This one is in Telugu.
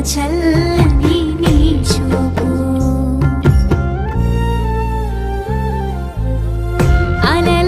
చల్లని నీ చూపు. అనే